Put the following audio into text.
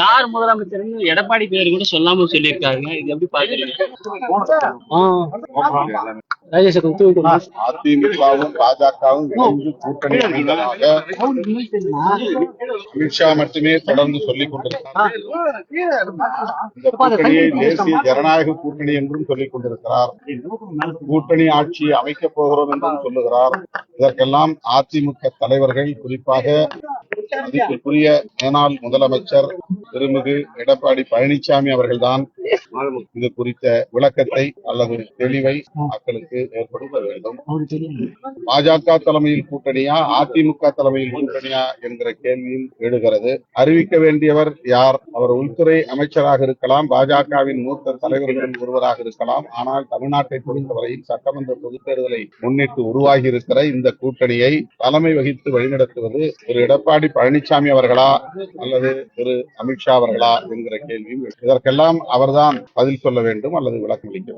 யார் முதலமைச்சர்னு எடப்பாடி பேர் கூட சொல்லாம சொல்லியிருக்காங்க. இது எப்படி பாக்குறீங்க? அதிமுகவும் பாஜகவும் கூட்டணி அமித்ஷா மட்டுமே தொடர்ந்து சொல்லிக் கொண்டிருக்கிறார். இந்த கூட்டணியை தேசிய ஜனநாயக கூட்டணி என்றும் சொல்லிக் கொண்டிருக்கிறார். கூட்டணி ஆட்சி அமைக்கப் போகிறோம் என்றும் சொல்லுகிறார். இதற்கெல்லாம் அதிமுக தலைவர்கள் குறிப்பாக மதிப்புக்குரிய மேனாள் முதலமைச்சர் திருமிகு எடப்பாடி பழனிசாமி அவர்கள்தான் இது குறித்த விளக்கத்தை அல்லது தெளிவை மக்களுக்கு ஏற்படுத்த வேண்டும். பாஜக தலைமையில் கூட்டணியா அதிமுக தலைமையில் கூட்டணியா என்கிற கேள்வியும் எழுகிறது. அறிவிக்க வேண்டியவர் யார்? அவர் உள்துறை அமைச்சராக இருக்கலாம் பாஜகவின் மூத்த தலைவர்களில் ஒருவராக இருக்கலாம். ஆனால் தமிழ்நாட்டை பொறுத்தவரையில் சட்டமன்ற பொதுத் தேர்தலை முன்னிட்டு உருவாகி இருக்கிற இந்த கூட்டணியை தலைமை வகித்து வழிநடத்துவது திரு எடப்பாடி பழனிசாமி அவர்களா அல்லது திரு அமித்ஷா அவர்களா என்கிற கேள்வியும் இதற்கெல்லாம் அவர்தான் பதில் சொல்ல வேண்டும் அல்லது விளக்கம் அளிக்க வேண்டும்.